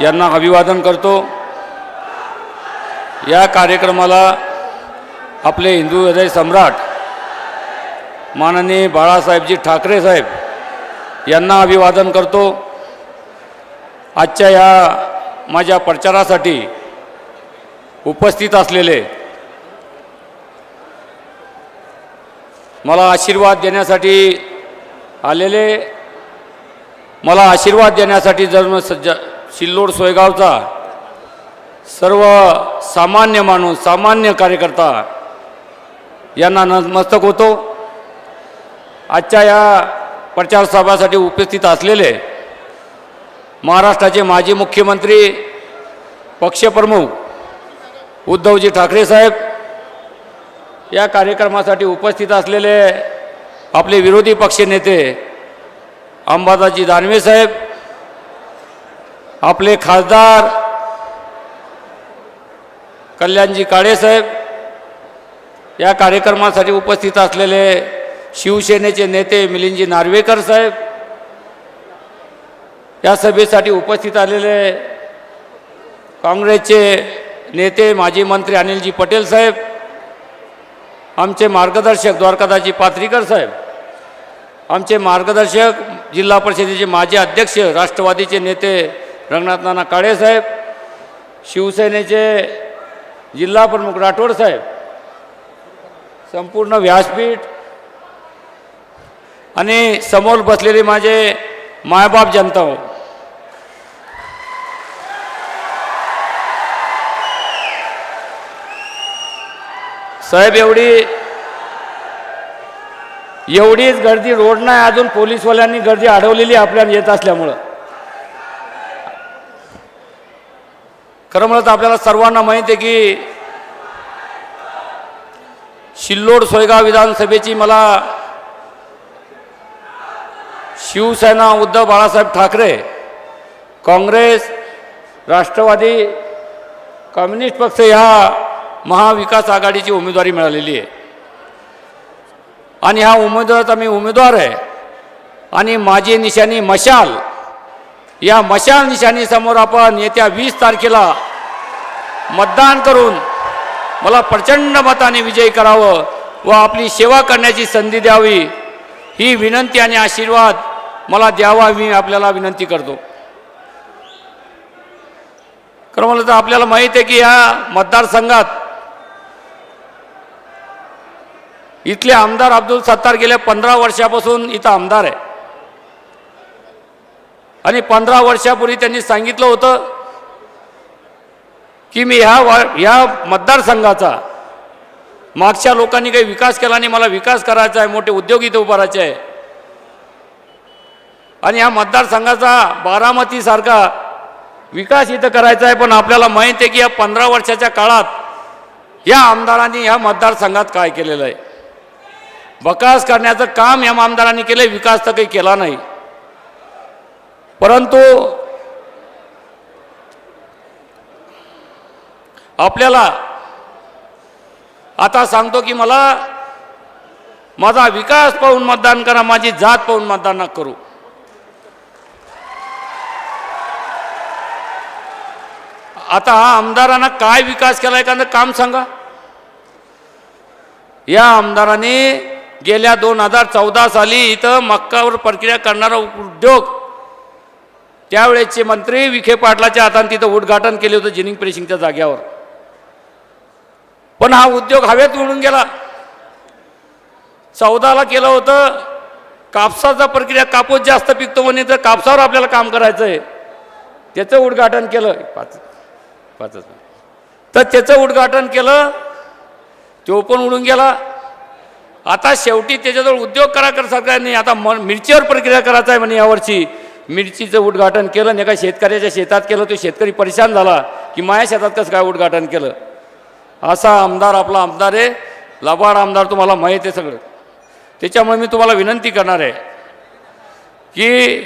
यांना अभिवादन करतो. या कार्यक्रमाला आपले हिंदू हृदय सम्राट माननीय बाळासाहेबजी ठाकरे साहेब यांना अभिवादन करतो. आजच्या या माझ्या प्रचारासाठी उपस्थित असलेले मला आशीर्वाद देण्यासाठी आलेले मला आशीर्वाद देण्यासाठी जन्म सज्ज सिल्लोड सोयगावचा सर्व सामान्य माणूस सामान्य कार्यकर्ता यांना नतमस्तक होतो. आजच्या या प्रचारसभासाठी उपस्थित असलेले महाराष्ट्राचे माजी मुख्यमंत्री पक्षप्रमुख उद्धवजी ठाकरे साहेब या कार्यक्रमासाठी उपस्थित असलेले आपले विरोधी पक्षनेते अंबादाजी दानवे साहेब आपले खासदार कल्याणजी काळेसाहेब या कार्यक्रमासाठी उपस्थित असलेले शिवसेनेचे नेते मिलिंदजी नार्वेकर साहेब या सभेसाठी उपस्थित आलेले काँग्रेसचे नेते माजी मंत्री अनिलजी पटेल साहेब आमचे मार्गदर्शक द्वारकादाजी पात्रीकर साहेब आमचे मार्गदर्शक जिल्हा परिषदेचे माजी अध्यक्ष राष्ट्रवादीचे नेते रंगनाथ नाना काळे साहेब शिवसेनेचे जिल्हाप्रमुख राठोड साहेब संपूर्ण व्यासपीठ आणि समोर बसलेले माझे मायबाप जनता हो साहेब एवढी एवढीच गर्दी रोड नाही अजून पोलीसवाल्यांनी गर्दी अडवलेली आपल्याला येत असल्यामुळं. खरं म्हणत आपल्याला सर्वांना माहिती आहे की शिल्लोड सोयगाव विधानसभेची मला शिवसेना उद्धव बाळासाहेब ठाकरे काँग्रेस राष्ट्रवादी कम्युनिस्ट पक्ष ह्या महाविकास आघाडीची उमेदवारी मिळालेली आहे. आणि हा उमेदवाराचा मी उमेदवार आहे. आणि माझी निशाणी मशाल या मशाल निशाणीसमोर आपण येत्या वीस तारखेला मतदान करून मला प्रचंड मताने विजयी करावं व आपली सेवा करण्याची संधी द्यावी ही विनंती आणि आशीर्वाद मला द्यावा मी आपल्याला विनंती करतो. खरं तर आपल्याला माहीत आहे की या मतदारसंघात इथले आमदार अब्दुल सत्तार गेल्या पंधरा वर्षापासून इथं आमदार आहे. आणि पंधरा वर्षापूर्वी त्यांनी सांगितलं होतं की मी ह्या वा ह्या मतदारसंघाचा मागच्या लोकांनी काही विकास केला आणि मला विकास करायचा आहे मोठे उद्योग इथे उभारायचे आहे. आणि ह्या मतदारसंघाचा बारामतीसारखा विकास इथं करायचा आहे पण आपल्याला माहीत आहे की या पंधरा वर्षाच्या काळात या आमदारांनी ह्या मतदारसंघात काय केलेलं आहे. विकास करण्याचं काम या आमदारांनी केलं विकास तर काही केला नाही. परंतु आपल्याला आता सांगतो की मला माझा विकास पाहून मतदान करा माझी जात पाहून मतदान करू. आता हा आमदारांना काय विकास केला एखादं काम सांगा. या आमदाराने गेल्या दोन हजार चौदा साली इथं मक्कावर प्रक्रिया करणारा उद्योग त्यावेळेचे मंत्री विखे पाटलाच्या हाताने तिथं उद्घाटन केले होतं जिनिंग प्रेसिंगच्या जाग्यावर. पण हा उद्योग हवेत उडून गेला. चौदाला केलं होतं. कापसाचा प्रक्रिया कापूस जास्त पिकतो म्हणे तर कापसावर आपल्याला काम करायचं आहे त्याचं उद्घाटन केलं. पाच पाचच तर त्याचं उद्घाटन केलं. तो पण उडून गेला. आता शेवटी त्याच्याजवळ उद्योग करा कर सरकारने आता म मिरचीवर प्रक्रिया करायचा आहे म्हणे यावर्षी. मिरचीचं उद्घाटन केलं. नाही का शेतकऱ्याच्या शेतात केलं. तो शेतकरी परेशान झाला की माझ्या शेतात कसं काय उद्घाटन केलं? असा आमदार आपला आमदार आहे. लबाड आमदार तुम्हाला माहीत आहे सगळं. त्याच्यामुळे मी तुम्हाला विनंती करणार आहे की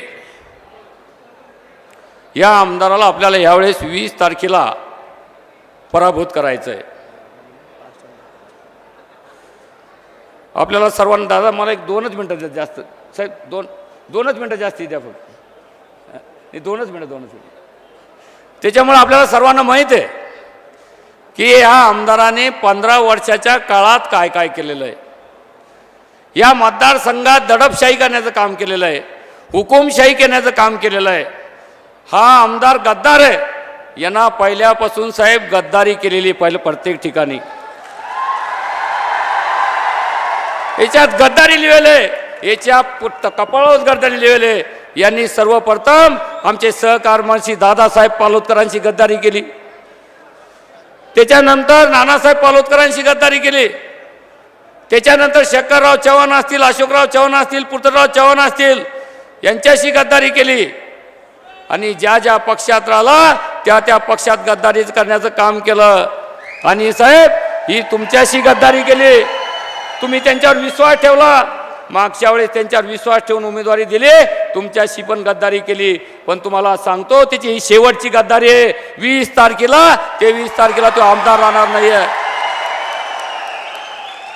या आमदाराला आपल्याला यावेळेस वीस तारखेला पराभूत करायचं आहे आपल्याला सर्वांना दादा मला एक दोनच मिनटं जास्त. साहेब दोन दोनच मिनटं जास्ती द्या फक्त. दोनच मिनटं दोनच मिनटं. त्याच्यामुळे आपल्याला सर्वांना माहीत आहे. की ह्या आमदाराने पंधरा वर्षाच्या काळात काय काय केलेलं आहे? या मतदारसंघात दडपशाही करण्याचं काम केलेलं आहे. हुकुमशाही करण्याचं काम केलेलं आहे. हा आमदार गद्दार आहे. यांना पहिल्यापासून साहेब गद्दारी केलेली पहिलं प्रत्येक ठिकाणी. याच्यात गद्दारी लिहिलेले याच्या कपाळावर गद्दारी लिहिलेले यांनी सर्वप्रथम आमचे सहकर्मचारी दादासाहेब पालोदकरांची गद्दारी केली. त्याच्यानंतर नानासाहेब पालोदकरांशी गद्दारी केली. त्याच्यानंतर शंकरराव चव्हाण असतील अशोकराव चव्हाण असतील पृथ्वीराव चव्हाण असतील यांच्याशी गद्दारी केली. आणि ज्या ज्या पक्षात राहिला त्या त्या पक्षात गद्दारी करण्याचं काम केलं. आणि साहेब ही तुमच्याशी गद्दारी केली. तुम्ही त्यांच्यावर विश्वास ठेवला. मागच्या वेळेस त्यांच्यावर विश्वास ठेवून उमेदवारी दिली तुमच्याशी पण गद्दारी केली. पण तुम्हाला सांगतो त्याची ही शेवटची गद्दारी आहे. वीस तारखेला तेवीस तारखेला तो आमदार राहणार नाही आहे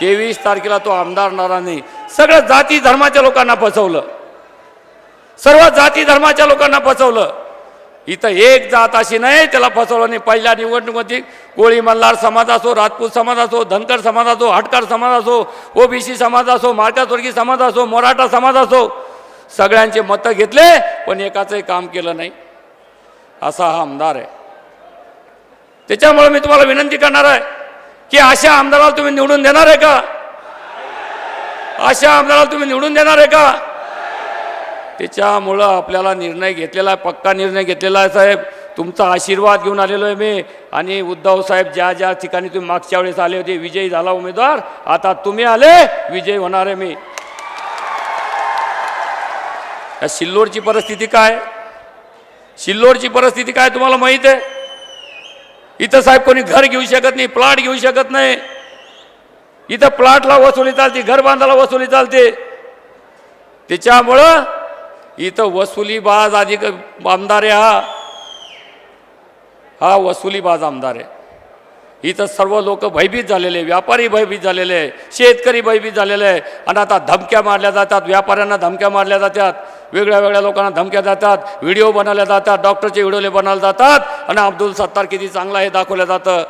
तेवीस तारखेला तो आमदार राहणार नाही. सगळं जाती धर्माच्या लोकांना फसवलं. सर्व जाती धर्माच्या लोकांना फसवलं. इथं एक जात अशी नाही त्याला फसवलं पहिल्या निवडणुकीत कोळी मल्हार समाज असो राजपूत समाज असो धनकर समाज असो हटकर समाज असो ओबीसी समाज असो मार्कास्वर्गीय समाज असो मराठा समाज असो सगळ्यांचे मतं घेतले पण एकाचंही काम केलं नाही. असा हा आमदार आहे. त्याच्यामुळे मी तुम्हाला विनंती करणार आहे की अशा आमदाराला तुम्ही निवडून देणार आहे का? अशा आमदाराला तुम्ही निवडून देणार आहे का? त्याच्यामुळं आपल्याला निर्णय घेतलेला आहे पक्का निर्णय घेतलेला आहे साहेब. तुमचा आशीर्वाद घेऊन आलेलो आहे मी. आणि उद्धव साहेब ज्या ज्या ठिकाणी तुम्ही मागच्या वेळेस आले होते विजयी झाला उमेदवार आता तुम्ही आले विजयी होणार आहे मी. या सिल्लोडची परिस्थिती काय? सिल्लोडची परिस्थिती काय तुम्हाला माहीत आहे? इथं साहेब कोणी घर घेऊ शकत नाही प्लॉट घेऊ शकत नाही. इथं प्लॉटला वसुली चालते घर बांधायला वसुली चालते. त्याच्यामुळं इथं वसुलीबाज अधिक आमदार आहे हा. हा वसुलीबाज आमदार आहे. इथं सर्व लोक भयभीत झालेले व्यापारी भयभीत झालेले आहे शेतकरी भयभीत झालेले आहे आणि आता धमक्या मारल्या जातात. व्यापाऱ्यांना धमक्या मारल्या जातात. वेगळ्या वेगळ्या लोकांना धमक्या जातात व्हिडिओ बनवल्या जातात. डॉक्टरचे व्हिडिओले बनवले जातात. आणि अब्दुल सत्तार किती चांगला हे दाखवलं जातं.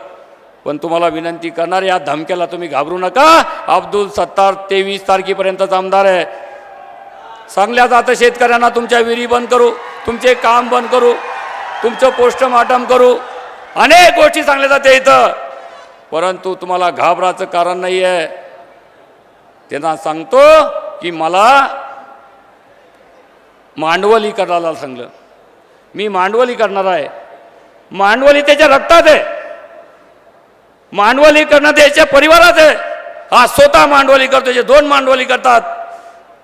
पण तुम्हाला विनंती करणार या धमक्याला तुम्ही घाबरू नका. अब्दुल सत्तार तेवीस तारखेपर्यंतच आमदार आहे. सांगल्या जातं शेतकऱ्यांना तुमच्या विहिरी बंद करू तुमचे काम बंद करू तुमचं पोस्टमार्टम करू. अनेक गोष्टी सांगल्या जाते इथं. परंतु तुम्हाला घाबराचं कारण नाही आहे त्यांना सांगतो की मला मांडवली करायला सांगलं. मी मांडवली करणार आहे. मांडवली त्याच्या रक्तात आहे. मांडवली करणं त्याच्या परिवारात आहे. हा स्वतः मांडवली करतो जे दोन मांडवली करतात.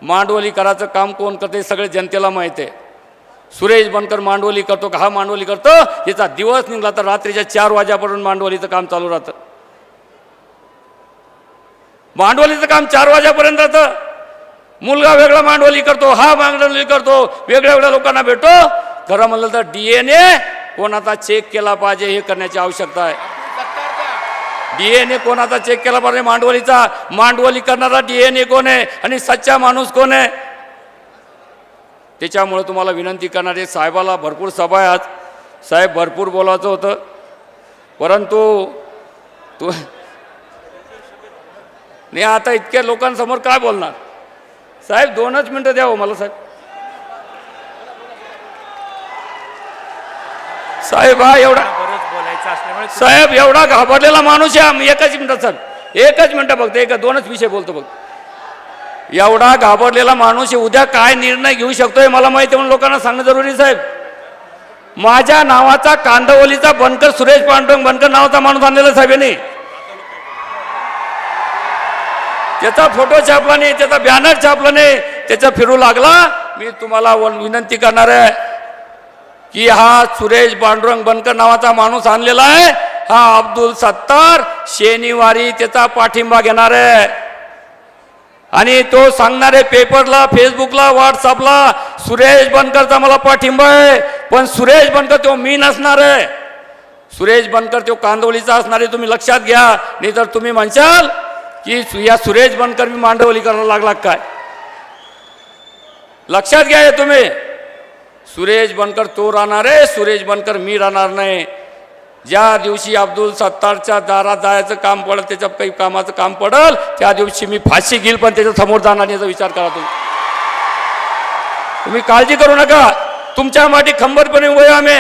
मांडवली करायचं काम कोण करते सगळे जनतेला माहीत आहे. सुरेश बनकर मांडवली करतो का? हा मांडवली करतो. याचा दिवस निघला तर रात्रीच्या चार वाजेपर्यंत मांडवलीचं काम चालू राहतं. मांडवलीचं काम चार वाजेपर्यंत राहतं. मुलगा वेगळा मांडवली करतो हा मांडवली करतो वेगळ्या वेगळ्या लोकांना भेटतो. खरं म्हणलं तर डी एन ए कोणाचा चेक केला पाहिजे हे करण्याची आवश्यकता आहे. डीएनए कोणाचा चेक केला पाहिजे मांडवलीचा. मांडवली करणारा डीएनए कोण आहे? आणि सच्चा माणूस कोण आहे? त्याच्यामुळे तुम्हाला विनंती करणार आहे साहेबाला भरपूर सभा आहे आज. साहेब भरपूर बोलायचं होतं. परंतु तू नाही आता इतक्या लोकांसमोर काय बोलणार? साहेब दोनच मिनटं द्या हो मला साहेब. साहेब हा एवढा असल्यामुळे साहेब एवढा घाबरलेला माणूस आहे आम्ही एकच मिनिटात सर एकच मिनिटं बघतो एक दोनच विषय बोलतो बघ एवढा घाबरलेला माणूस आहे उद्या काय निर्णय घेऊ शकतोय मला माहिती आहे म्हणून लोकांना सांगणं जरुरी साहेब. माझ्या नावाचा कांदवलीचा बनकर सुरेश पांडुरंग बनकर नावाचा माणूस आणलेला साहेब यांनी. त्याचा फोटो छापला नाही त्याचा बॅनर छापला नाही त्याचा फिरू लागला. मी तुम्हाला वन- विनंती करणार आहे की हा सुरेश पांडुरंग बनकर नावाचा माणूस आणलेला आहे. हा अब्दुल सत्तार शनिवारी त्याचा पाठिंबा घेणार आहे. आणि तो सांगणार आहे पेपरला फेसबुकला व्हॉट्सअपला सुरेश बनकरचा मला पाठिंबा आहे. पण सुरेश बनकर तो मी नसणार आहे. सुरेश बनकर तो कांदवलीचा असणार आहे तुम्ही लक्षात घ्या. नाही तर तुम्ही म्हणशाल की या सुरेश बनकर मी मांडवली करायला लागला काय? लक्षात घ्या तुम्ही. सुरेश बनकर तो राहणार आहे सुरेश बनकर मी राहणार नाही. ज्या दिवशी अब्दुल सत्तारच्या दारात जायचं काम पडलं त्याच्या काही कामाचं काम पडल त्या दिवशी मी फाशी घेईल पण त्याच्यासमोर जाणार याचा विचार करा तुम्ही. तुम्ही काळजी करू नका. तुमच्या माठी खंबीरपणे उभे आम्ही.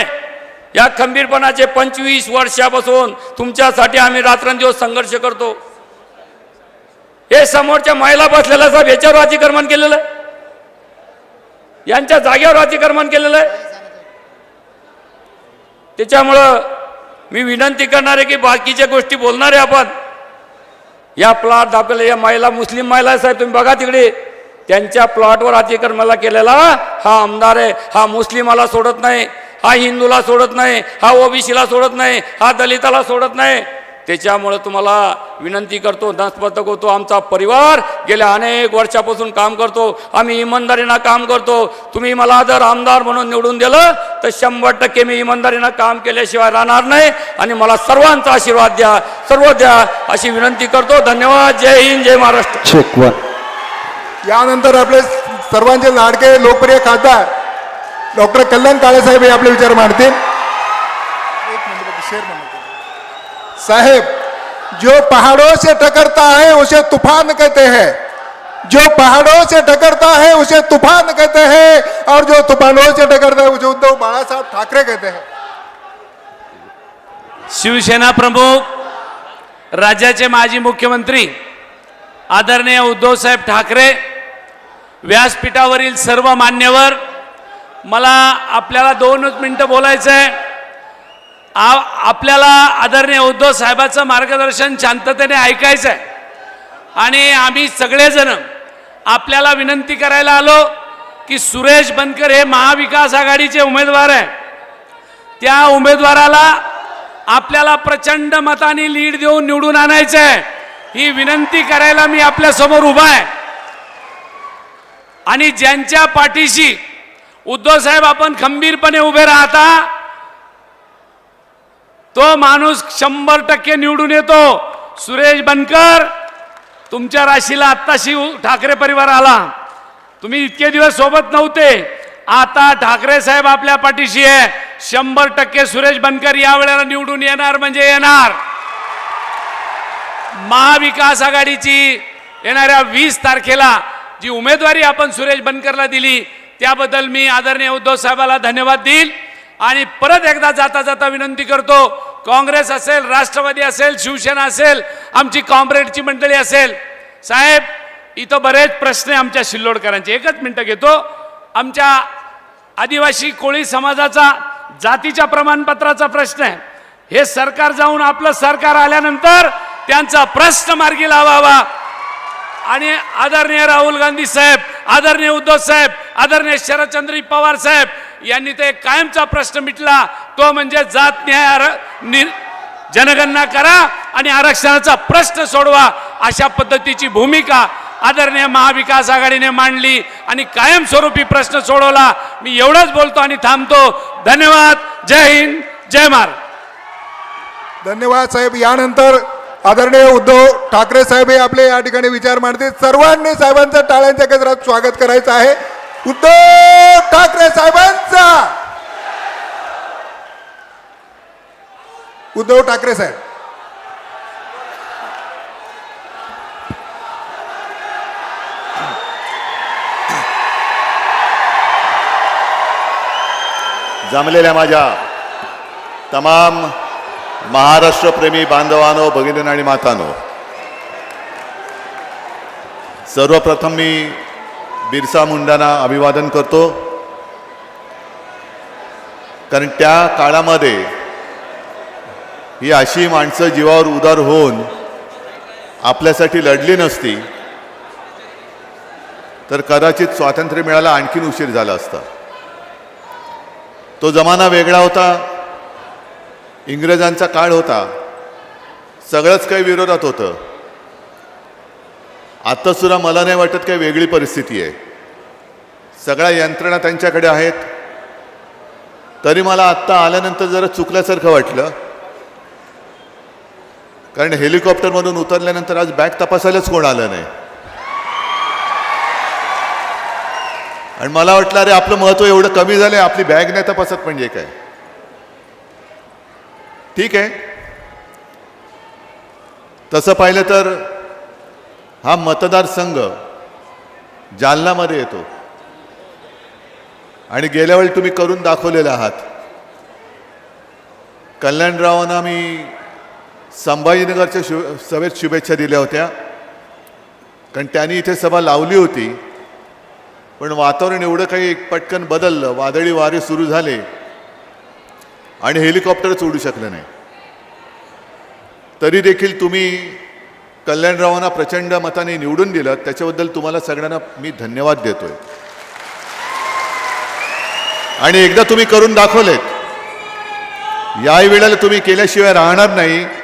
या खंबीरपणाचे पंचवीस वर्षापासून तुमच्यासाठी आम्ही रात्रंदिवस संघर्ष करतो. हे समोरच्या महिला बसलेल्या साहेब याच्यावर अतिक्रमण केलेलं आहे. यांच्या जागेवर अतिक्रमण केलेलं आहे. त्याच्यामुळं मी विनंती करणार आहे की बाकीच्या गोष्टी बोलणार आहे आपण. या प्लॉट आपल्याला या महिला मुस्लिम महिला आहे साहेब तुम्ही बघा तिकडे. त्यांच्या प्लॉटवर अतिक्रमणाला केलेला हा आमदार आहे. हा मुस्लिमाला सोडत नाही हा हिंदूला सोडत नाही हा ओबीसीला सोडत नाही हा दलिताला सोडत नाही. त्याच्यामुळं तुम्हाला विनंती करतो नतमस्तक होतो आमचा परिवार गेल्या अनेक वर्षापासून काम करतो आम्ही इमानदारीनं काम करतो. तुम्ही मला जर आमदार म्हणून निवडून दिलं तर शंभर टक्के मी इमानदारीनं काम केल्याशिवाय राहणार नाही. आणि मला सर्वांचा आशीर्वाद द्या सर्व द्या अशी विनंती करतो. धन्यवाद. जय हिंद जय महाराष्ट्र. चेक वन यानंतर आपले सर्वांचे लाडके लोकप्रिय खासदार डॉक्टर कल्याण काळेसाहेब हे आपले विचार मांडतील. एक. साहेब जो पहाड़ों से टकरता है उसे तूफान कहते हैं। जो पहाड़ों से टकरता है उसे तूफान कहते हैं। और जो तूफानों से टकरता है उसे उद्धव बाला साहब ठाकरे कहते हैं। शिवसेना प्रमुख राज्याचे माजी मुख्यमंत्री आदरणीय उद्धवसाहेब ठाकरे व्यासपीठावरील सर्व मान्यवर मला आपल्याला दोनच मिनटं बोलायचं आहे आ आपल्याला आदरणीय उद्धव साहेबाचं मार्गदर्शन शांततेने ऐकायचं आहे आणि आम्ही सगळेजण आपल्याला विनंती करायला आलो की सुरेश बनकर हे महाविकास आघाडीचे उमेदवार आहे त्या उमेदवाराला आपल्याला प्रचंड मताने लीड देऊन निवडून आणायचं आहे ही विनंती करायला मी आपल्यासमोर उभा आहे. आणि ज्यांच्या पाठीशी उद्धव साहेब आपण खंबीरपणे उभे राहता तो माणूस शंभर टक्के निवडून येतो. सुरेश बनकर तुमच्या राशीला आत्ताशी ठाकरे परिवार आला. तुम्ही इतके दिवस सोबत नव्हते. आता ठाकरे साहेब आपल्या पाठीशी आहे. शंभर टक्के सुरेश बनकर या वेळेला निवडून येणार म्हणजे येणार. महाविकास आघाडीची येणाऱ्या वीस तारखेला जी उमेदवारी आपण सुरेश बनकरला दिली त्याबद्दल मी आदरणीय उद्धव साहेबाला धन्यवाद देईल. आणि परत एकदा जाता जाता विनंती करतो काँग्रेस असेल राष्ट्रवादी असेल शिवसेना असेल आमची कॉम्रेडची मंडळी असेल. साहेब इथं बरेच प्रश्न आहे आमच्या शिल्लोडकरांचे. एकच मिनटं घेतो. आमच्या आदिवासी कोळी समाजाचा जातीच्या प्रमाणपत्राचा प्रश्न आहे. हे सरकार जाऊन आपलं सरकार आल्यानंतर त्यांचा प्रश्न मार्गी लावावा. आणि आदरणीय राहुल गांधी साहेब आदरणीय उद्धव साहेब आदरणीय शरदचंद्र पवार साहेब यांनी ते कायमचा प्रश्न मिटला. तो म्हणजे जात न्याय आर- नि- जनगणना करा आणि आरक्षणाचा प्रश्न सोडवा अशा पद्धतीची भूमिका आदरणीय महाविकास आघाडीने मांडली आणि कायमस्वरूपी प्रश्न सोडवला. मी एवढंच बोलतो आणि थांबतो. धन्यवाद. जय हिंद. जय महाराज धन्यवाद साहेब. यानंतर आदरणीय उद्धव ठाकरे साहेब हे आपले या ठिकाणी विचार मांडतील. सर्वांनी साहेबांचं टाळ्यांच्या गजरात स्वागत करायचं आहे. उद्धव ठाकरे साहेब उद्धव ठाकरे साहेब. जमलेल्या माझ्या तमाम महाराष्ट्रप्रेमी बांधवानो भगिनी आणि मातानो सर्वप्रथम मी बिरसा मुंडांना अभिवादन करतो. कारण त्या काळामध्ये ही अशी माणसं जीवावर उदार होऊन आपल्यासाठी लढली नसती तर कदाचित स्वातंत्र्य मिळायला आणखीन उशीर झाला असता. तो जमाना वेगळा होता इंग्रजांचा काळ होता सगळंच काही विरोधात होतं. आत्तासुद्धा मला नाही वाटत काही वेगळी परिस्थिती आहे. सगळ्या यंत्रणा त्यांच्याकडे आहेत. तरी मला आत्ता आल्यानंतर जरा चुकल्यासारखं वाटलं. कारण हेलिकॉप्टरमधून उतरल्यानंतर आज बॅग तपासायलाच कोण आलं नाही. आणि मला वाटलं अरे आपलं महत्त्व एवढं कमी झालं आपली बॅग नाही तपासत म्हणजे काय? ठीक आहे. तसं पाहिलं तर हा मतदारसंघ जालनामध्ये येतो. आणि गेल्या वेळी तुम्ही करून दाखवलेला आहात. कल्याणरावांना मी संभाजीनगरच्या शु सभेत शुभेच्छा दिल्या होत्या. कारण त्यांनी इथे सभा लावली होती. पण वातावरण एवढं काही पटकन बदललं वादळी वारे सुरू झाले. आणि हेलिकॉप्टरच उडू शकलं नाही. तरी देखील तुम्ही कल्याणरावांना प्रचंड मताने निवडून दिलं. त्याच्याबद्दल तुम्हाला सगळ्यांना मी धन्यवाद देतोय. आणि एकदा तुम्ही करून दाखवलेत. याही वेळेला तुम्ही केल्याशिवाय राहणार नाही.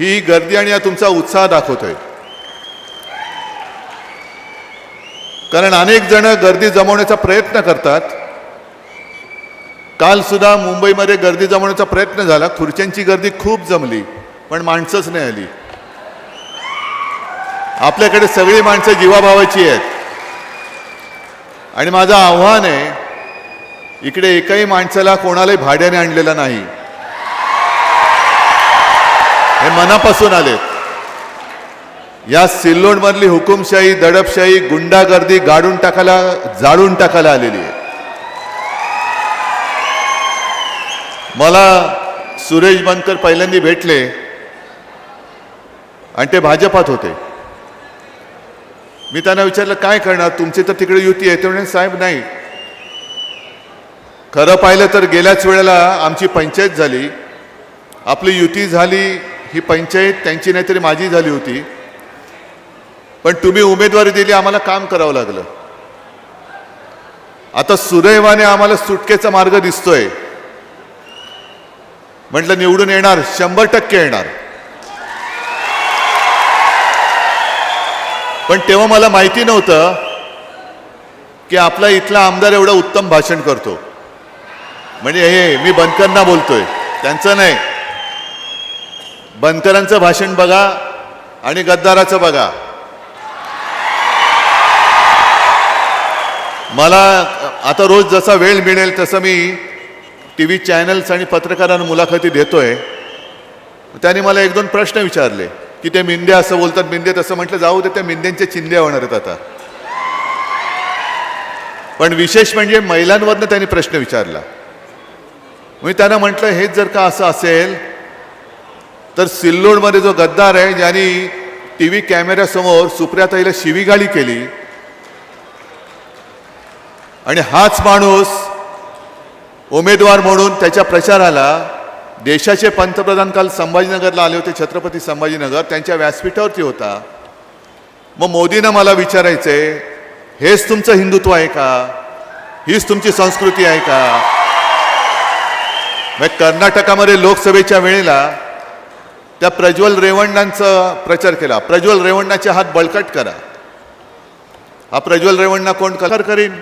ही गर्दी आणि हा तुमचा उत्साह दाखवतोय. कारण अनेक जण गर्दी जमवण्याचा प्रयत्न करतात. काल सुद्धा मुंबईमध्ये गर्दी जमवण्याचा प्रयत्न झाला. खुर्च्यांची गर्दी खूप जमली पण माणसंच नाही आली. आपल्याकडे सगळी माणसं जीवाभावाची आहेत. आणि माझं आव्हान आहे इकडे एकाही माणसाला कोणालाही भाड्याने आणलेलं नाही. हे मनापासून आलेत या सिल्लोडमधली हुकुमशाही दडपशाही गुंडागर्दी गाडून टाकायला जाळून टाकायला आलेली आहे. मला सुरेश बनकर पहिल्यांदा भेटले आणि ते भाजपात होते. मी त्यांना विचारलं काय करणार? तुमची तर तिकडे युती आहे. ते म्हणे साहेब नाही. खरं पाहिलं तर गेल्याच वेळेला आमची पंचायत झाली. आपली युती झाली. ही पंचायत त्यांची नाहीतरी माझी झाली होती. पण तुम्ही उमेदवारी दिली आम्हाला काम करावं लागलं. आता सुदैवाने आम्हाला सुटकेचा मार्ग दिसतोय. म्हटलं निवडून येणार शंभर टक्के येणार. पण तेव्हा मला माहिती नव्हतं की आपला इथला आमदार एवढं उत्तम भाषण करतो. म्हणजे हे मी बनकरना बोलतोय. त्यांचं नाही. बनकरांचं भाषण बघा आणि गद्दाराचं बघा. मला आता रोज जसा वेळ मिळेल तसं मी टी व्ही चॅनल्स आणि पत्रकारांना मुलाखती देतोय. त्यांनी मला एक दोन प्रश्न विचारले की ते मिंदे असं बोलतात मिंदे तसं म्हटलं जाऊ दे त्या मिंद्यांचे चिंदे होणार आहेत आता. पण विशेष म्हणजे महिलांवरनं त्यांनी प्रश्न विचारला. मी त्यांना म्हटलं हेच जर का असं असेल तर सिल्लोडमध्ये जो गद्दार आहे ज्यांनी टी व्ही कॅमेऱ्यासमोर सुप्रियाताईला शिवीगाळी केली आणि हाच माणूस उमेदवार म्हणून त्याच्या प्रचाराला देशाचे पंतप्रधान काल संभाजीनगरला आले होते छत्रपती संभाजीनगर त्यांच्या व्यासपीठावरती होता. मग मोदीनं मला विचारायचंय हेच तुमचं हिंदुत्व आहे का? हीच तुमची संस्कृती आहे का? मग कर्नाटकामध्ये लोकसभेच्या वेळेला त्या प्रज्वल रेवण्णांचा प्रचार केला. प्रज्वल रेवण्णाचे हात बळकट करा. हा प्रज्वल रेवण्णा कोण कलर करीन?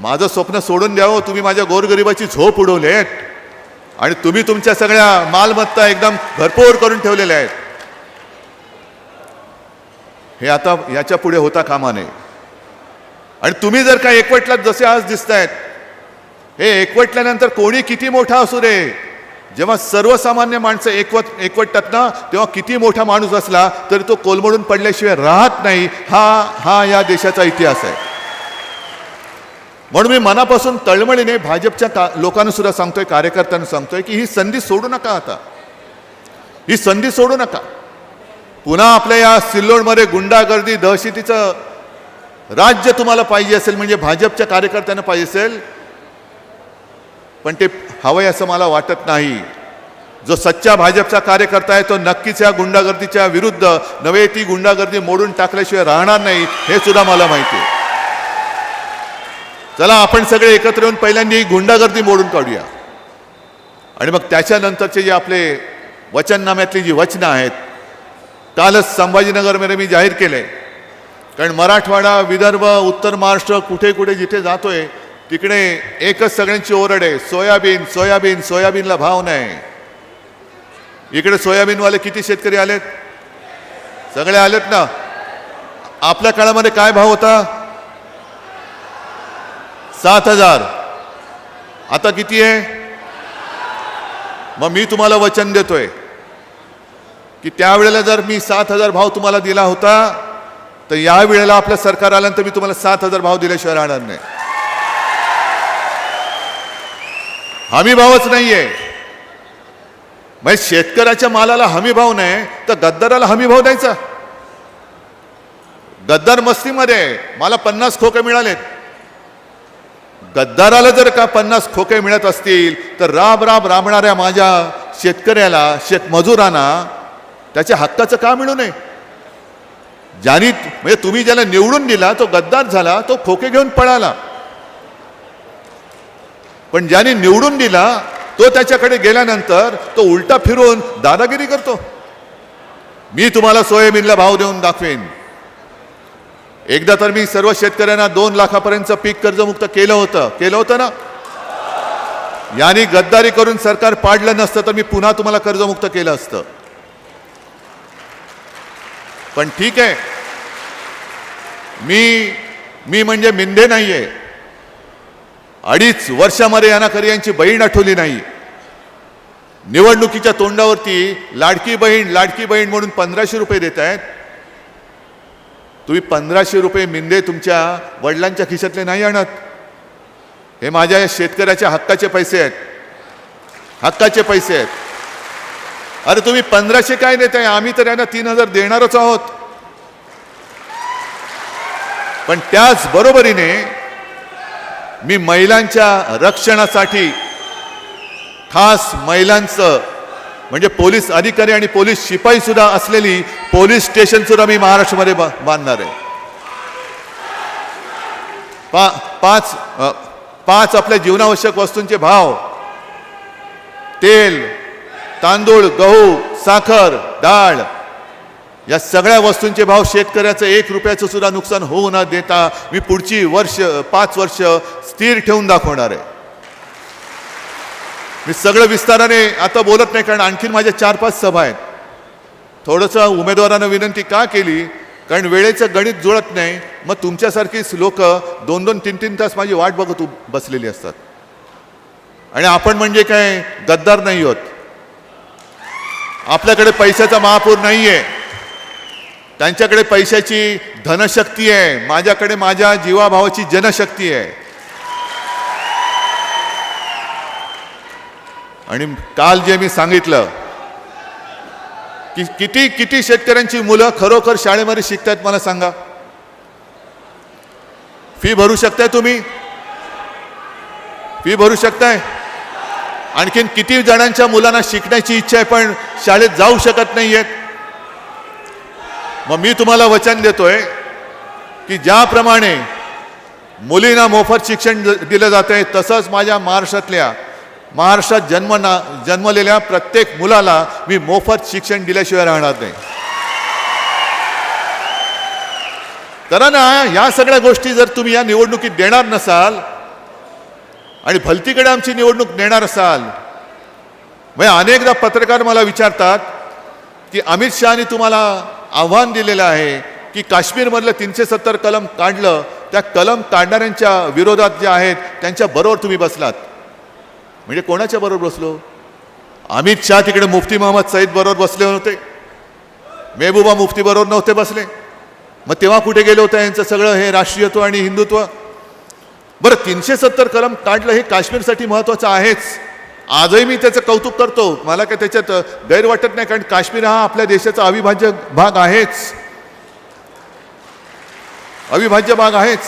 माझं स्वप्न सोडून द्यावं तुम्ही माझ्या गोरगरिबाची झोप उडवलेत आणि तुम्ही तुमच्या सगळ्या मालमत्ता एकदम भरपूर करून ठेवलेल्या आहेत. हे आता याच्यापुढे होता कामा नये. आणि तुम्ही जर का एकवटलात जसे आज दिसत आहेत हे एकवटल्यानंतर कोणी किती मोठा असू रे जेव्हा सर्वसामान्य माणसं एकवट एकवटतात ना तेव्हा किती मोठा माणूस असला तरी तो कोलमडून पडल्याशिवाय राहत नाही. हा हा या देशाचा इतिहास आहे. म्हणून मी मनापासून तळमळीने भाजपच्या का लोकांना सुद्धा सांगतोय कार्यकर्त्यांना सांगतोय की ही संधी सोडू नका आता. ही संधी सोडू नका. पुन्हा आपल्या या सिल्लोडमध्ये गुंडागर्दी दहशतीचं राज्य तुम्हाला पाहिजे असेल म्हणजे भाजपच्या कार्यकर्त्यांना पाहिजे असेल पण ते हवंय असं मला वाटत नाही. जो सच्चा भाजपचा कार्यकर्ता आहे तो नक्कीच या गुंडागर्दीच्या विरुद्ध नव्हे ती गुंडागर्दी मोडून टाकल्याशिवाय राहणार नाही हे सुद्धा मला माहिती आहे. चला आपण सगळे एकत्र येऊन पहिल्यांदा ही गुंडागर्दी मोडून काढूया. आणि मग त्याच्यानंतरचे जे आपले वचननाम्यातली जी वचनं आहेत कालच संभाजीनगरमध्ये मी जाहीर केले. कारण मराठवाडा विदर्भ उत्तर महाराष्ट्र कुठे कुठे जिथे जातोय तिकडे एकच सगळ्यांची ओरड आहे सोयाबीन सोयाबीन सोयाबीनला भाव नाही. इकडे सोयाबीनवाले किती शेतकरी आलेत? सगळे आलेत ना? आपल्या काळामध्ये काय भाव होता? सात हजार. आता किती आहे? मग मी तुम्हाला वचन देतोय की त्यावेळेला जर मी सात हजार भाव तुम्हाला दिला होता तर या वेळेला आपल्या सरकार आल्यानंतर मी तुम्हाला सात हजार भाव दिल्याशिवाय राहणार नाही. हमी भावच नाहीये. म्हणजे शेतकऱ्याच्या मालाला हमी भाव नाही तर गद्दाराला हमी भाव द्यायचा. गद्दार मस्तीमध्ये मला पन्नास खोके मिळालेत. गद्दाराला जर का पन्नास खोके मिळत असतील तर राब राब राबणाऱ्या माझ्या शेतकऱ्याला शेतमजुरांना त्याच्या हक्काचं का मिळू नये? ज्यानी म्हणजे तुम्ही ज्याला निवडून दिला तो गद्दार झाला तो खोके घेऊन पळाला. पण ज्याने निवडून दिला तो त्याच्याकडे गेल्यानंतर तो उलटा फिरून दादागिरी करतो. मी तुम्हाला सोयाबीनला भाव देऊन दाखवेन. एकदा तर मी सर्व शेतकऱ्यांना दोन लाखापर्यंतचं पीक कर्जमुक्त केलं होतं. केलं होतं ना? यांनी गद्दारी करून सरकार पाडलं नसतं तर मी पुन्हा तुम्हाला कर्जमुक्त केलं असतं. पण ठीक आहे. मी मी म्हणजे मिंदे नाहीये. अडीच वर्षामध्ये यांना खरी यांची बहीण आठवली नाही. निवडणुकीच्या तोंडावरती लाडकी बहीण लाडकी बहीण म्हणून पंधराशे रुपये देत आहेत. तुम्ही पंधराशे रुपये मिंदे तुमच्या वडिलांच्या खिशातले नाही आणत. हे माझ्या शेतकऱ्याच्या हक्काचे पैसे आहेत. हक्काचे पैसे आहेत. अरे तुम्ही पंधराशे काय देताय आम्ही तर यांना तीन हजार देणारच आहोत. पण त्याच बरोबरीने मी महिलांच्या रक्षणासाठी खास महिलांचं म्हणजे पोलीस अधिकारी आणि पोलीस शिपाई सुद्धा असलेली पोलीस स्टेशन सुद्धा मी महाराष्ट्रामध्ये बांधणार आहे. पा पाच पाच आपल्या जीवनावश्यक वस्तूंचे भाव. तेल तांदूळ गहू साखर डाळ. या सगळ्या वस्तूंचे भाव शेतकऱ्याचं एक रुपयाचं सुद्धा नुकसान होऊ न देता मी पुढची वर्ष पाच वर्ष स्थिर ठेवून दाखवणार आहे. मी सगळं विस्ताराने आता बोलत नाही कारण आणखीन माझ्या चार पाच सभा आहेत. थोडंसं उमेदवारांना विनंती का केली? कारण वेळेचं गणित जुळत नाही. मग तुमच्यासारखीच लोक दोन दोन तीन तीन तास माझी वाट बघत बसलेली असतात. आणि आपण म्हणजे काय? गद्दार नाही होत. आपल्याकडे पैशाचा महापूर नाही आहे त्यांच्याकडे पैशाची धनशक्ती आहे. माझ्याकडे माझ्या जीवाभावाची जनशक्ती आहे. आणि काल जे मी सांगितलं की किती किती शेतकऱ्यांची मुलं खरोखर शाळेमध्ये शिकतायत मला सांगा. फी भरू शकताय तुम्ही? फी भरू शकताय? आणखीन किती जणांच्या मुलांना शिकण्याची इच्छा आहे पण शाळेत जाऊ शकत नाही आहेत मग मी तुम्हाला वचन देतोय की ज्याप्रमाणे मुलींना मोफत शिक्षण दिलं जात आहे तसंच माझ्या महाराष्ट्रातल्या महाराष्ट्रात जन्म ना जन्मलेल्या प्रत्येक मुलाला मी मोफत शिक्षण दिल्याशिवाय राहणार नाही. तर ना या सगळ्या गोष्टी जर तुम्ही या निवडणुकीत देणार नसाल आणि भलतीकडे आमची निवडणूक नेणार असाल म्हणजे अनेकदा पत्रकार मला विचारतात की अमित शहानी तुम्हाला आव्हान दिलेलं आहे की काश्मीरमधलं तीनशे सत्तर कलम काढलं त्या कलम काढणाऱ्यांच्या विरोधात जे आहेत त्यांच्या बरोबर तुम्ही बसलात. म्हणजे कोणाच्या बरोबर बसलो? अमित शहा तिकडे मुफ्ती मोहम्मद सईद बरोबर बसले होते. मेहबूबा मुफ्ती बरोबर नव्हते बसले. मग तेव्हा कुठे गेलं होतं यांचं सगळं हे राष्ट्रीयत्व आणि हिंदुत्व? बरं तीनशे सत्तर कलम काढलं हे काश्मीरसाठी महत्त्वाचं आहेच. आजही मी त्याचं कौतुक करतो. मला काय त्याच्यात गैर वाटत नाही कारण काश्मीर हा आपल्या देशाचा अविभाज्य भाग आहेच. अविभाज्य भाग आहेच.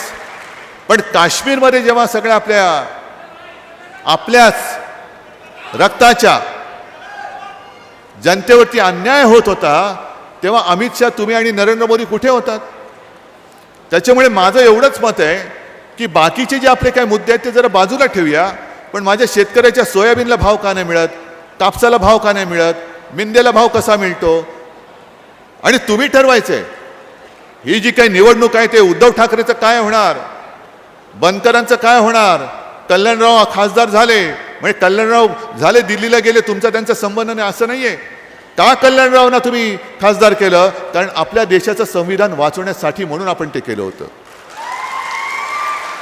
पण काश्मीरमध्ये जेव्हा सगळ्या आपल्या आपल्याच रक्ताच्या जनतेवरती अन्याय होत होता तेव्हा अमित शहा तुम्ही आणि नरेंद्र मोदी कुठे होतात? त्याच्यामुळे माझं एवढंच मत आहे की बाकीचे जे आपले काही मुद्दे आहेत ते जरा बाजूला ठेवूया. पण माझ्या शेतकऱ्याच्या सोयाबीनला भाव का नाही मिळत? कापसाला भाव का नाही मिळत? मिंदेला भाव कसा मिळतो? आणि तुम्ही ठरवायचंय ही जी काही निवडणूक आहे ते उद्धव ठाकरेचं काय होणार? बनकरांचं काय होणार? कल्याणराव खासदार झाले. म्हणजे कल्याणराव झाले दिल्लीला गेले तुमचा त्यांचा संबंध नाही असं नाहीये. का कल्याणरावना तुम्ही खासदार केलं? कारण आपल्या देशाचं संविधान वाचवण्यासाठी म्हणून आपण ते केलं होतं.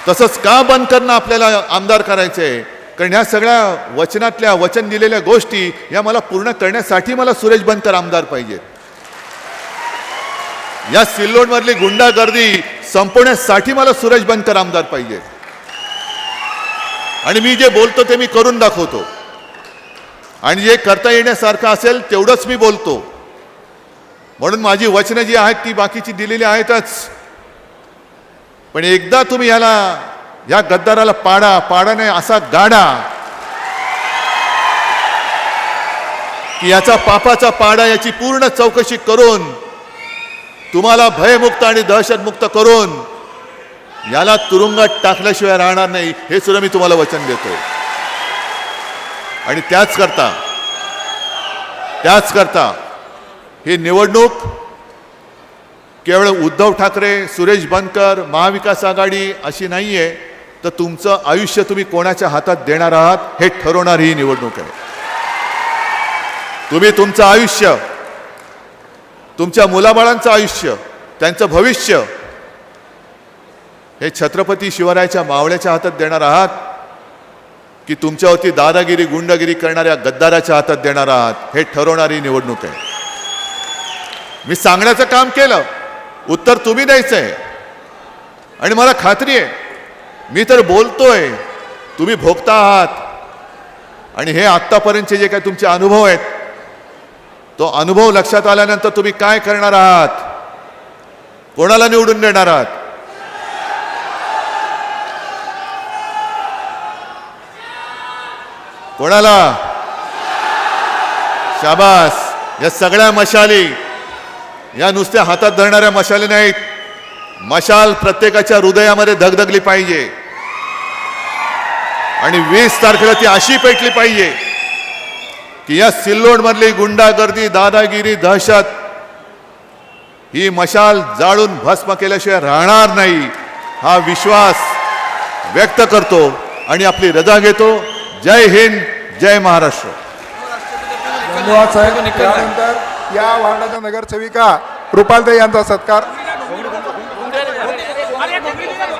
तसंच का बनकरना आपल्याला आमदार करायचं? आहे कारण ह्या सगळ्या वचनातल्या वचन दिलेल्या गोष्टी या मला पूर्ण करण्यासाठी मला सुरेश बनकर आमदार पाहिजेत या सिल्लोडमधली गुंडागर्दी संपवण्यासाठी मला सुरेश बनकर आमदार पाहिजे. आणि मी जे बोलतो ते मी करून दाखवतो. आणि जे करता येण्यासारखं असेल तेवढंच मी बोलतो. म्हणून माझी वचनं जी आहेत ती बाकीची दिलेली आहेतच. पण एकदा तुम्ही याला या गद्दाराला पाडा पाडा नाही असा गाडा. की याचा पापाचा पाडा याची पूर्ण चौकशी करून तुम्हाला भयमुक्त आणि दहशतमुक्त करून याला तुरुंगात टाकल्याशिवाय राहणार नाही हे सुद्धा मी तुम्हाला वचन देतो आणि त्याच करता त्याच करता ही निवडणूक केवळ उद्धव ठाकरे सुरेश बनकर महाविकास आघाडी अशी नाही आहे तर तुमचं आयुष्य तुम्ही कोणाच्या हातात देणार आहात हे ठरवणारी ही निवडणूक आहे. तुम्ही तुमचं आयुष्य तुमच्या मुलाबाळांचं आयुष्य त्यांचं भविष्य हे छत्रपती शिवरायाच्या मावळ्याच्या हातात देणार आहात की तुमच्यावरती दादागिरी गुंडगिरी करणाऱ्या गद्दाराच्या हातात देणार आहात हे ठरवणारी निवडणूक आहे. मी सांगण्याचं काम केलं उत्तर तुम्ही द्यायचं आहे आणि मला खात्री आहे मी तर बोलतोय तुम्ही भोगता आहात. आणि हे आत्तापर्यंतचे जे काही तुमचे अनुभव आहेत तो अनुभव लक्षात आल्यानंतर तुम्ही काय करणार आहात? कोणाला निवडून देणार आहात? कोणाला? शाबास. या सगळ्या मशाली या नुसत्या हातात धरणाऱ्या मशाली नाहीत. मशाल प्रत्येकाच्या हृदयामध्ये धगधगली पाहिजे. आणि वीस तारखेला ती अशी पेटली पाहिजे की या सिल्लोडमधली गुंडागर्दी दादागिरी दहशत ही मशाल जाळून भस्म केल्याशिवाय राहणार नाही. हा विश्वास व्यक्त करतो आणि आपली रजा घेतो. जय हिंद जय महाराष्ट्र. धन्यवाद साहेब. त्यानंतर या वार्डाच्या नगरसेविका रुपालताई यांचा सत्कार.